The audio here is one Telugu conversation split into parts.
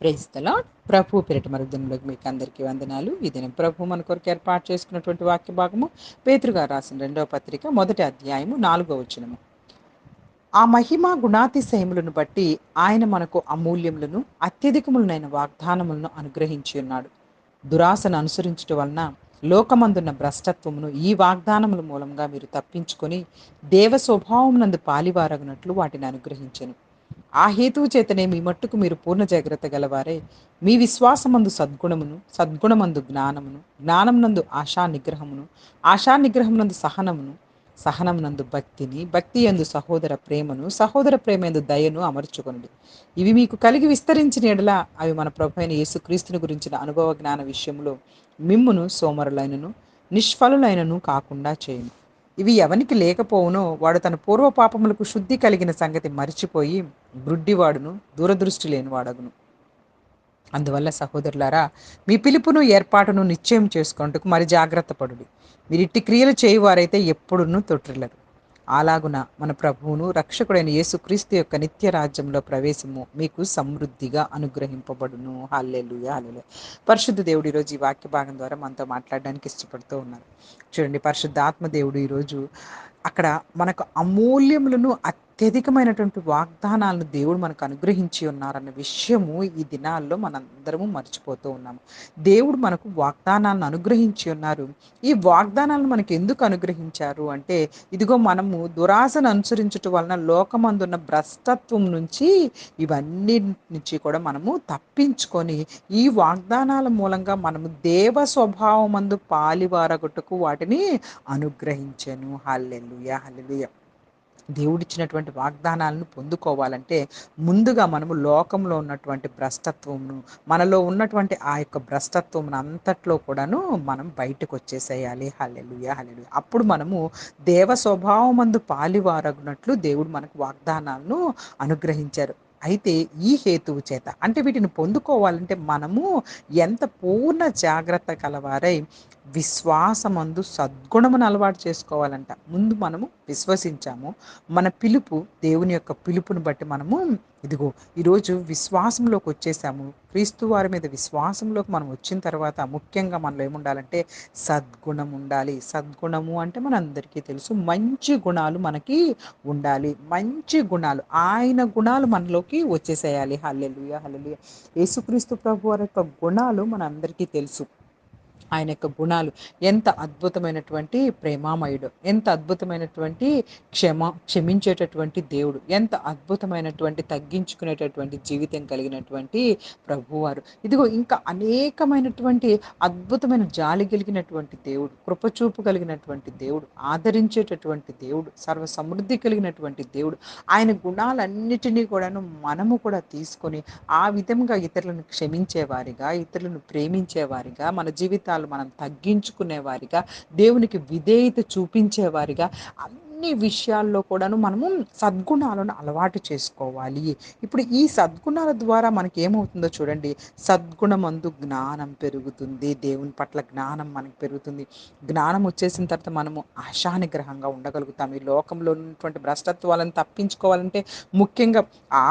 ప్రేస్తలా ప్రభు పెరటి మరుదంలోకి మీకు అందరికీ వందనాలు. ఈ దినం ప్రభు మన కొరకు ఏర్పాటు చేసుకున్నటువంటి వాక్య భాగము పేతురుగారు రాసిన రెండవ పత్రిక మొదటి అధ్యాయము నాలుగవ వచనము. ఆ మహిమ గుణాతిశయములను బట్టి ఆయన మనకు అమూల్యములను అత్యధికములనైన వాగ్దానములను అనుగ్రహించి ఉన్నాడు. దురాశను అనుసరించటం వలన లోకమందున్న భ్రష్టత్వమును ఈ వాగ్దానముల మూలంగా మీరు తప్పించుకొని దేవ స్వభావమునందు పాలివారగినట్లు వాటిని అనుగ్రహించను. ఆ హేతువు చేతనే మీ మట్టుకు మీరు పూర్ణ జాగ్రత్త గలవారే. మీ విశ్వాసమందు సద్గుణమును సద్గుణమందు జ్ఞానమును జ్ఞానమునందు ఆశా నిగ్రహమును ఆశా నిగ్రహమునందు సహనమును సహనమునందు భక్తిని భక్తి ఎందు సహోదర ప్రేమను సహోదర ప్రేమ ఎందు దయను అమర్చుకొనుడి. ఇవి మీకు కలిగి విస్తరించిన ఎడల అవి మన ప్రభు అయిన యేసుక్రీస్తుని గురించిన అనుభవ జ్ఞాన విషయంలో మిమ్మును సోమరులైనను నిష్ఫలులైనను కాకుండా చేయను. ఇవి ఎవనికి లేకపోవునో వాడు తన పూర్వ పాపములకు శుద్ధి కలిగిన సంగతి మరిచిపోయి గ్రుడ్డివాడును దూరదృష్టి లేనివాడగును. అందువల్ల సహోదరులారా మీ పిలుపును ఏర్పాటును నిశ్చయం చేసుకుంటకు మరి జాగ్రత్త పడుడి. మీరిట్టి క్రియలు చేయువారైతే ఎప్పుడునూ తొట్టిల్లరు అలాగున మన ప్రభువును రక్షకుడైన యేసుక్రీస్తు యొక్క నిత్య రాజ్యంలో ప్రవేశము మీకు సమృద్ధిగా అనుగ్రహింపబడును. హల్లెలుయ హల్లెలు పరిశుద్ధ దేవుడు ఈరోజు ఈ వాక్య భాగం ద్వారా మనతో మాట్లాడడానికి ఇష్టపడుతూ ఉన్నారు. చూడండి పరిశుద్ధ ఆత్మ దేవుడు ఈరోజు అక్కడ మనకు అమూల్యములను అత్యధికమైనటువంటి వాగ్దానాలను దేవుడు మనకు అనుగ్రహించి ఉన్నారన్న విషయము ఈ దినాల్లో మనందరము మర్చిపోతూ ఉన్నాము. దేవుడు మనకు వాగ్దానాలను అనుగ్రహించి ఉన్నారు. ఈ వాగ్దానాలను మనకు ఎందుకు అనుగ్రహించారు అంటే ఇదిగో మనము దురాశను అనుసరించటం వలన లోకమందున్న భ్రష్టత్వం నుంచి ఇవన్నీ నుంచి కూడా మనము తప్పించుకొని ఈ వాగ్దానాల మూలంగా మనము దేవ స్వభావమందు పాలివారగొట్టుకు వాటిని అనుగ్రహించాను. Hallelujah hallelujah. దేవుడిచ్చినటువంటి వాగ్దానాలను పొందుకోవాలంటే ముందుగా మనము లోకంలో ఉన్నటువంటి భ్రష్టత్వమును మనలో ఉన్నటువంటి ఆ యొక్క భ్రష్టత్వమును అంతట్లో కూడాను మనం బయటకు వచ్చేసేయాలి హల్లెలుయ హల్లెలుయ. అప్పుడు మనము దేవ స్వభావమందు పాలివారగినట్లు దేవుడు మనకు వాగ్దానాలను అనుగ్రహించారు. అయితే ఈ హేతువు చేత అంటే వీటిని పొందుకోవాలంటే మనము ఎంత పూర్ణ జాగ్రత్త కలవారై విశ్వాసమందు సద్గుణమును అలవాటు చేసుకోవాలంట. ముందు మనము విశ్వసించాము. మన పిలుపు దేవుని యొక్క పిలుపుని బట్టి మనము ఇదిగో ఈరోజు విశ్వాసంలోకి వచ్చేసాము. క్రీస్తు వారి మీద విశ్వాసంలోకి మనం వచ్చిన తర్వాత ముఖ్యంగా మనలో ఏముండాలంటే సద్గుణం ఉండాలి. సద్గుణము అంటే మనందరికీ తెలుసు మంచి గుణాలు మనకి ఉండాలి. మంచి గుణాలు ఆయన గుణాలు మనలోకి వచ్చేసేయాలి. Hallelujah hallelujah. యేసుక్రీస్తు ప్రభు వారి యొక్క గుణాలు మనందరికీ తెలుసు. ఆయన యొక్క గుణాలు ఎంత అద్భుతమైనటువంటి ప్రేమామయుడు ఎంత అద్భుతమైనటువంటి క్షమ క్షమించేటటువంటి దేవుడు ఎంత అద్భుతమైనటువంటి తగ్గించుకునేటటువంటి జీవితం కలిగినటువంటి ప్రభువారు. ఇదిగో ఇంకా అనేకమైనటువంటి అద్భుతమైన జాలి కలిగినటువంటి దేవుడు కృపచూపు కలిగినటువంటి దేవుడు ఆదరించేటటువంటి దేవుడు సర్వ సమృద్ధి కలిగినటువంటి దేవుడు. ఆయన గుణాలన్నిటినీ కూడాను మనము కూడా తీసుకొని ఆ విధంగా ఇతరులను క్షమించేవారిగా ఇతరులను ప్రేమించేవారిగా మన జీవితాలు మనం తగ్గించుకునేవారిగా దేవునికి విధేయత చూపించేవారిగా అన్ని విషయాల్లో కూడాను మనము సద్గుణాలను అలవాటు చేసుకోవాలి. ఇప్పుడు ఈ సద్గుణాల ద్వారా మనకి ఏమవుతుందో చూడండి. సద్గుణమందు జ్ఞానం పెరుగుతుంది. దేవుని పట్ల జ్ఞానం మనకి పెరుగుతుంది. జ్ఞానం వచ్చేసిన తర్వాత మనము ఆశానిగ్రహంగా ఉండగలుగుతాం. ఈ లోకంలో ఉన్నటువంటి భ్రష్టత్వాలను తప్పించుకోవాలంటే ముఖ్యంగా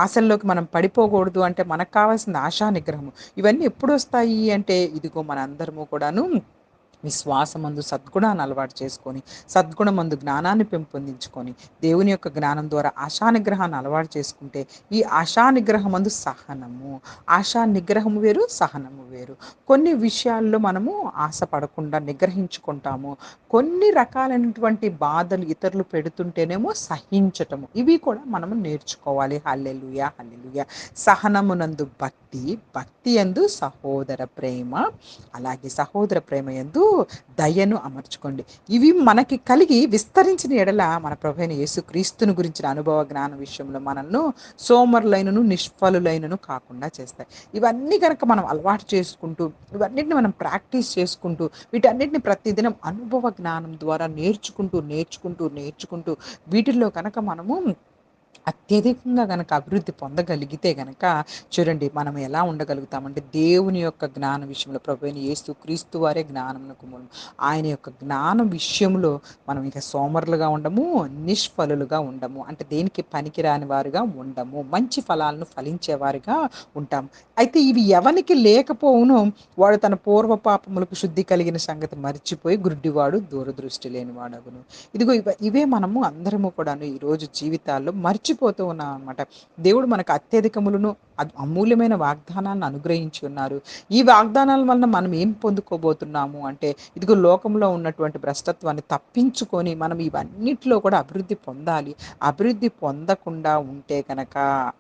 ఆశల్లోకి మనం పడిపోకూడదు అంటే మనకు కావాల్సిన ఆశానిగ్రహము. ఇవన్నీ ఎప్పుడు వస్తాయి అంటే ఇదిగో మనందరము కూడాను విశ్వాసమందు సద్గుణాన్ని అలవాటు చేసుకొని సద్గుణమందు జ్ఞానాన్ని పెంపొందించుకొని దేవుని యొక్క జ్ఞానం ద్వారా ఆశా నిగ్రహాన్ని అలవాటు చేసుకుంటే ఈ ఆశా నిగ్రహమందు సహనము. ఆశా నిగ్రహము వేరు సహనము వేరు. కొన్ని విషయాల్లో మనము ఆశ పడకుండా నిగ్రహించుకుంటాము. కొన్ని రకాలైనటువంటి బాధలు ఇతరులు పెడుతుంటేనేమో సహించటము. ఇవి కూడా మనము నేర్చుకోవాలి. Hallelujah hallelujah. సహనమునందు భక్తి భక్తి ఎందు సహోదర ప్రేమ అలాగే సహోదర ప్రేమ ఎందు దయను అమర్చుకోండి. ఇవి మనకి కలిగి విస్తరించిన ఎడల మన ప్రభైన యేసు క్రీస్తుని గురించిన అనుభవ జ్ఞాన విషయంలో మనల్ని సోమరులైనను నిష్ఫలులైనను కాకుండా చేస్తాయి. ఇవన్నీ కనుక మనం అలవాటు చేసుకుంటూ ఇవన్నిటిని మనం ప్రాక్టీస్ చేసుకుంటూ వీటన్నిటిని ప్రతిదినం అనుభవ జ్ఞానం ద్వారా నేర్చుకుంటూ నేర్చుకుంటూ నేర్చుకుంటూ వీటిల్లో కనుక మనము అత్యధికంగా గనక అభివృద్ధి పొందగలిగితే గనక చూడండి మనం ఎలా ఉండగలుగుతామంటే దేవుని యొక్క జ్ఞాన విషయంలో ప్రభు అయిన యేసు క్రీస్తు వారే జ్ఞానమునకు మూలం. ఆయన యొక్క జ్ఞానం విషయంలో మనం ఇక సోమరులుగా ఉండము నిష్ఫలులుగా ఉండము. అంటే దేనికి పనికిరాని వారుగా ఉండము. మంచి ఫలాలను ఫలించేవారుగా ఉంటాం. అయితే ఇవి ఎవనికి లేకపోవును వాడు తన పూర్వ పాపములకు శుద్ధి కలిగిన సంగతి మర్చిపోయి గుడ్డివాడు దూరదృష్టి లేనివాడగును. ఇదిగో ఇవే మనము అందరము కూడాను ఈరోజు జీవితాల్లో మర్చిపోతూ ఉన్నాం అనమాట దేవుడు మనకు అత్యధికములను అమూల్యమైన వాగ్దానాన్ని అనుగ్రహించి ఉన్నారు. ఈ వాగ్దానాల వలన మనం ఏం పొందుకోబోతున్నాము అంటే ఇదిగో లోకంలో ఉన్నటువంటి భ్రష్టత్వాన్ని తప్పించుకొని మనం ఇవన్నిటిలో కూడా అభివృద్ధి పొందాలి. అభివృద్ధి పొందకుండా ఉంటే కనుక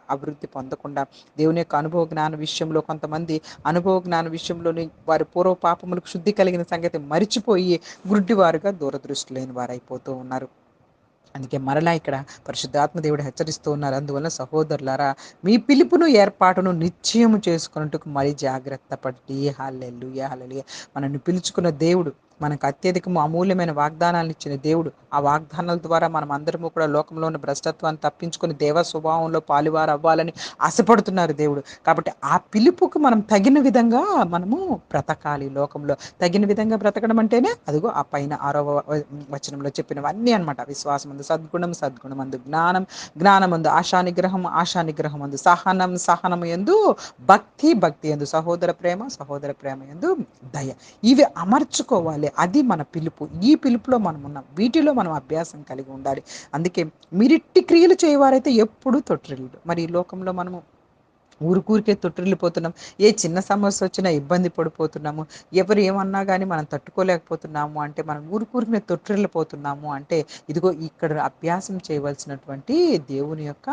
అభివృద్ధి పొందకుండా దేవుని యొక్క అనుభవ జ్ఞాన విషయంలో కొంతమంది అనుభవ జ్ఞాన విషయంలోని వారి పూర్వ పాపములకు శుద్ధి కలిగిన సంగతి మరిచిపోయి గుడ్డివారుగా దూరదృష్టి లేని వారు అయిపోతూ ఉన్నారు. అందుకే మరలా ఇక్కడ పరిశుద్ధాత్మ దేవుడు హెచ్చరిస్తూ ఉన్నారు. అందువల్ల సహోదరులారా మీ పిలుపును ఏర్పాటును నిశ్చయము చేసుకున్నట్టుకు మరి జాగ్రత్త పడి. హాలెల్లుయ హాలెలుయ మనల్ని పిలుచుకున్న దేవుడు మనకు అత్యధికము అమూల్యమైన వాగ్దానాలు ఇచ్చిన దేవుడు. ఆ వాగ్దానాల ద్వారా మనం అందరము కూడా లోకంలో ఉన్న భ్రష్టత్వాన్ని తప్పించుకొని దేవ స్వభావంలో పాలువారు అవ్వాలని ఆశపడుతున్నారు దేవుడు. కాబట్టి ఆ పిలుపుకు మనం తగిన విధంగా మనము బ్రతకాలి లోకంలో. తగిన విధంగా బ్రతకడం అంటేనే అదిగో ఆ పైన ఆరవ వచనంలో చెప్పినవన్నీ అనమాట విశ్వాసం అందు సద్గుణం సద్గుణం అందు జ్ఞానం జ్ఞానం అందు ఆశానిగ్రహం ఆశానిగ్రహం అందు సహనం సహనం ఎందు భక్తి భక్తి ఎందు సహోదర ప్రేమ సహోదర ప్రేమ ఎందు దయ. ఇవి అమర్చుకోవాలి. అది మన పిలుపు. ఈ పిలుపులో మనం ఉన్నాం. వీటిలో మనం అభ్యాసం కలిగి ఉండాలి. అందుకే మీరిట్టి క్రియలు చేయవారైతే ఎప్పుడూ తొట్టిల్లు మరి ఈ లోకంలో మనము ఊరికూరికే తొట్టిల్లిపోతున్నాం. ఏ చిన్న సమస్య వచ్చినా ఇబ్బంది పడిపోతున్నాము. ఎవరు ఏమన్నా కానీ మనం తట్టుకోలేకపోతున్నాము అంటే మనం ఊరికూరికే తొట్టిల్లిపోతున్నాము అంటే ఇదిగో ఇక్కడ అభ్యాసం చేయవలసినటువంటి దేవుని యొక్క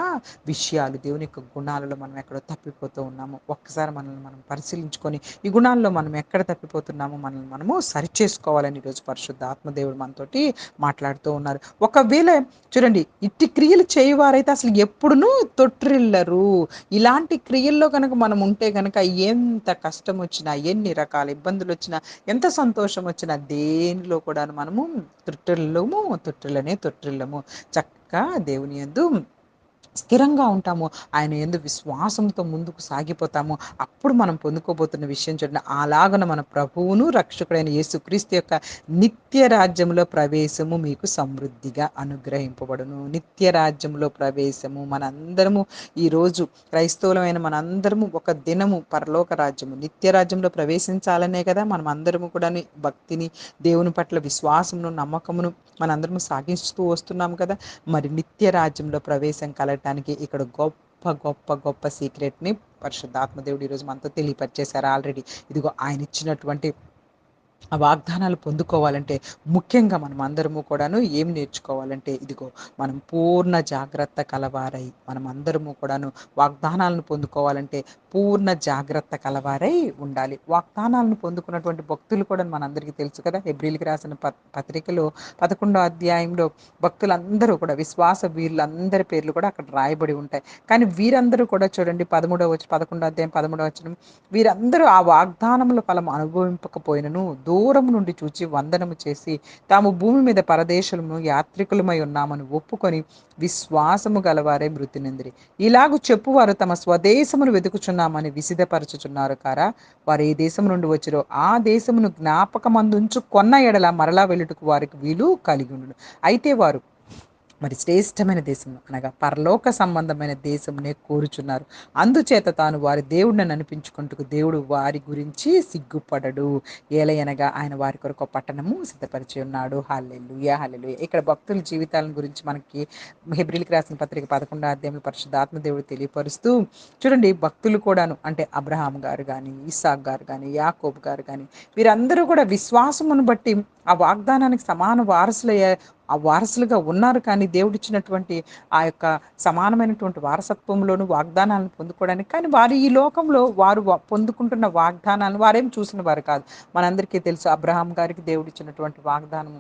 విషయాలు దేవుని యొక్క గుణాలలో మనం ఎక్కడో తప్పిపోతూ ఉన్నాము. ఒక్కసారి మనల్ని మనం పరిశీలించుకొని ఈ గుణాల్లో మనం ఎక్కడ తప్పిపోతున్నామో మనల్ని మనము సరిచేసుకోవాలని ఈరోజు పరిశుద్ధ ఆత్మదేవుడు మనతోటి మాట్లాడుతూ ఉన్నారు. ఒకవేళ చూడండి ఇట్టి క్రియలు చేయవారైతే అసలు ఎప్పుడునూ తొట్టిల్లరు. ఇలాంటి క్రియల్లో కనుక మనం ఉంటే కనుక ఎంత కష్టం వచ్చినా ఎన్ని రకాల ఇబ్బందులు వచ్చినా ఎంత సంతోషం వచ్చినా దేనిలో కూడా మనము తొట్టిల్లము తొట్టిల్లనే తొట్టిల్లము. చక్కగా దేవుని యందు స్థిరంగా ఉంటాము. ఆయన ఎందు విశ్వాసంతో ముందుకు సాగిపోతాము. అప్పుడు మనం పొందుకోబోతున్న విషయం చూడండి. అలాగన మన ప్రభువును రక్షకుడైన యేసుక్రీస్తు యొక్క నిత్య రాజ్యంలో ప్రవేశము మీకు సమృద్ధిగా అనుగ్రహింపబడును. నిత్య రాజ్యంలో ప్రవేశము మనందరము ఈరోజు క్రైస్తవులమైన మనందరము ఒక దినము పరలోక రాజ్యము. నిత్య రాజ్యంలో ప్రవేశించాలనే కదా మనం అందరము కూడా భక్తిని దేవుని పట్ల విశ్వాసమును నమ్మకమును మనందరము సాగిస్తూ వస్తున్నాము కదా. మరి నిత్య రాజ్యంలో ప్రవేశం కలగటానికి ఇక్కడ గొప్ప గొప్ప గొప్ప సీక్రెట్ని పరిశుద్ధాత్మదేవుడు ఈరోజు మనతో తెలియపరిచేశారు ఆల్రెడీ ఇదిగో ఆయన ఇచ్చినటువంటి ఆ వాగ్దానాలు పొందుకోవాలంటే ముఖ్యంగా మనం అందరము కూడాను ఏం నేర్చుకోవాలంటే ఇదిగో మనం పూర్ణ జాగ్రత్త కలవారై మనం అందరము కూడాను వాగ్దానాలను పొందుకోవాలంటే పూర్ణ జాగ్రత్త కలవారై ఉండాలి. వాగ్దానాలను పొందుకున్నటువంటి భక్తులు కూడా మనందరికీ తెలుసు కదా ఎబ్రిల్కి రాసిన ప పత్రికలో పదకొండో అధ్యాయంలో భక్తులందరూ కూడా విశ్వాస వీరులందరి పేర్లు కూడా అక్కడ రాయబడి ఉంటాయి. కానీ వీరందరూ కూడా చూడండి పదమూడవ వచ్చి పదకొండో అధ్యాయం పదమూడవ వచ్చిన వీరందరూ ఆ వాగ్దానముల ఫలం అనుభవింపకపోయినను దూరం నుండి చూచి వందనము చేసి తాము భూమి మీద పరదేశమును యాత్రికులమై ఉన్నామని ఒప్పుకొని విశ్వాసము గలవారే మృతి నిందిరి ఇలాగు చెప్పువారు తమ స్వదేశమును వెతుకుచున్నామని విసిదపరచుచున్నారు కారా. వారు ఏ దేశం నుండి వచ్చిరో ఆ దేశమును జ్ఞాపకమందుంచు కొన్న ఎడల మరలా వెళ్ళుటకు వారికి వీలు కలిగి ఉండును. అయితే వారు మరి శ్రేష్టమైన దేశము అనగా పరలోక సంబంధమైన దేశమునే కోరుచున్నారు. అందుచేత తాను వారి దేవుడిని అనిపించుకుంటూ దేవుడు వారి గురించి సిగ్గుపడడు. ఏలయనగా ఆయన వారి కొరకు పట్టణము సిద్ధపరిచి ఉన్నాడు. హాలెలుయ హాలెలుయ ఇక్కడ భక్తుల జీవితాల గురించి మనకి హెబ్రిల్కి రాసిన పత్రిక పదకొండో అధ్యాయంలో పరిశుద్ధాత్మ దేవుడు తెలియపరుస్తూ చూడండి భక్తులు కూడాను అంటే అబ్రహాం గారు కానీ ఇసాక్ గారు కానీ యాకోబ్ గారు కానీ వీరందరూ కూడా విశ్వాసమును బట్టి ఆ వాగ్దానానికి సమాన వారసులయ్యే ఆ వారసులుగా ఉన్నారు కానీ దేవుడిచ్చినటువంటి ఆ యొక్క సమానమైనటువంటి వారసత్వంలోను వాగ్దానాలను పొందుకోవడానికి. కానీ వారు ఈ లోకంలో వారు పొందుకుంటున్న వాగ్దానాలను వారేం చూసిన వారు కాదు. మనందరికీ తెలుసు అబ్రహాం గారికి దేవుడిచ్చినటువంటి వాగ్దానం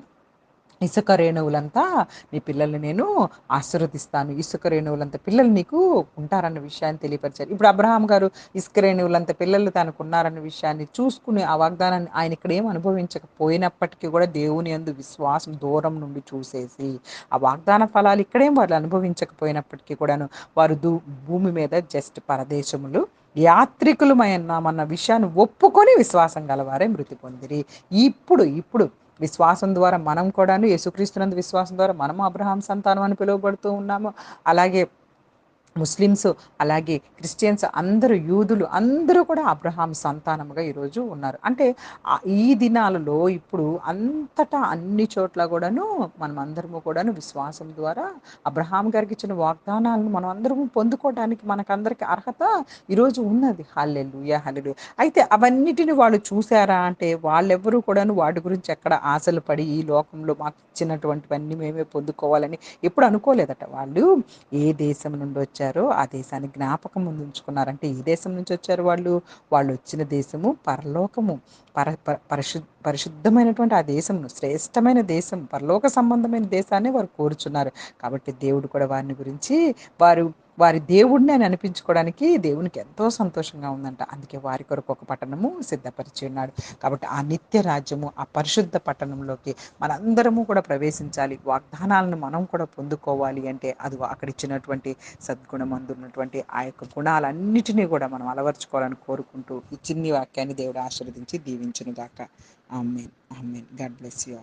ఇసుక రేణువులంతా నీ పిల్లల్ని నేను ఆశీర్వదిస్తాను. ఇసుక రేణువులంత పిల్లలు నీకు ఉంటారన్న విషయాన్ని తెలియపరిచారు. ఇప్పుడు అబ్రహాం గారు ఇసుక రేణువులంత పిల్లలు తనకు ఉన్నారన్న విషయాన్ని చూసుకుని ఆ వాగ్దానాన్ని ఆయన ఇక్కడ ఏం అనుభవించకపోయినప్పటికీ కూడా దేవుని అందు విశ్వాసం దూరం నుండి చూసేసి ఆ వాగ్దాన ఫలాలు ఇక్కడేం వాళ్ళు అనుభవించకపోయినప్పటికీ కూడాను వారు దూ భూమి మీద జస్ట్ పరదేశములు యాత్రికులమైనామన్న విషయాన్ని ఒప్పుకొని విశ్వాసం గలవారే మృతి పొందిరి. ఇప్పుడు ఇప్పుడు విశ్వాసం ద్వారా మనం కూడాను యేసుక్రీస్తునందు విశ్వాసం ద్వారా మనం అబ్రహాం సంతానం అని పిలువబడుతూ ఉన్నాము. అలాగే ముస్లిమ్స్ అలాగే క్రిస్టియన్స్ అందరూ యూదులు అందరూ కూడా అబ్రహాం సంతానముగా ఈరోజు ఉన్నారు. అంటే ఈ దినాలలో ఇప్పుడు అంతటా అన్ని చోట్ల కూడాను మనం అందరము కూడాను విశ్వాసం ద్వారా అబ్రహాం గారికి ఇచ్చిన వాగ్దానాలను మనం అందరము పొందుకోవడానికి మనకందరికి అర్హత ఈరోజు ఉన్నది. హల్లెలు హల్లెలు అయితే అవన్నిటిని వాళ్ళు చూసారా అంటే వాళ్ళెవ్వరూ కూడాను వాటి గురించి ఎక్కడ ఆశలు పడి ఈ లోకంలో మాకు ఇచ్చినటువంటివన్నీ మేమే పొందుకోవాలని ఎప్పుడు అనుకోలేదట వాళ్ళు. ఏ దేశం నుండి వచ్చారు వచ్చారో ఆ దేశాన్ని జ్ఞాపకం ముందు ఉంచుకున్నారంటే ఏ దేశం నుంచి వచ్చారు వాళ్ళు. వాళ్ళు వచ్చిన దేశము పరలోకము. పర పరిశు పరిశుద్ధమైనటువంటి ఆ దేశంను శ్రేష్టమైన దేశం పరలోక సంబంధమైన దేశాన్ని వారు కోరుచున్నారు. కాబట్టి దేవుడు కూడా వారిని గురించి వారు వారి దేవుడిని అని అనిపించుకోవడానికి దేవునికి ఎంతో సంతోషంగా ఉందంట. అందుకే వారి కొరకు ఒక పట్టణము సిద్ధపరిచి ఉన్నాడు. కాబట్టి ఆ నిత్య రాజ్యము ఆ పరిశుద్ధ పట్టణంలోకి మనందరము కూడా ప్రవేశించాలి. వాగ్దానాలను మనం కూడా పొందుకోవాలి అంటే అది అక్కడ ఇచ్చినటువంటి సద్గుణం ఆ యొక్క గుణాలన్నిటినీ కూడా మనం అలవర్చుకోవాలని కోరుకుంటూ ఈ చిన్ని వాక్యాన్ని దేవుడు ఆశీర్వదించి దీవించును గాక amen. Amen. God bless you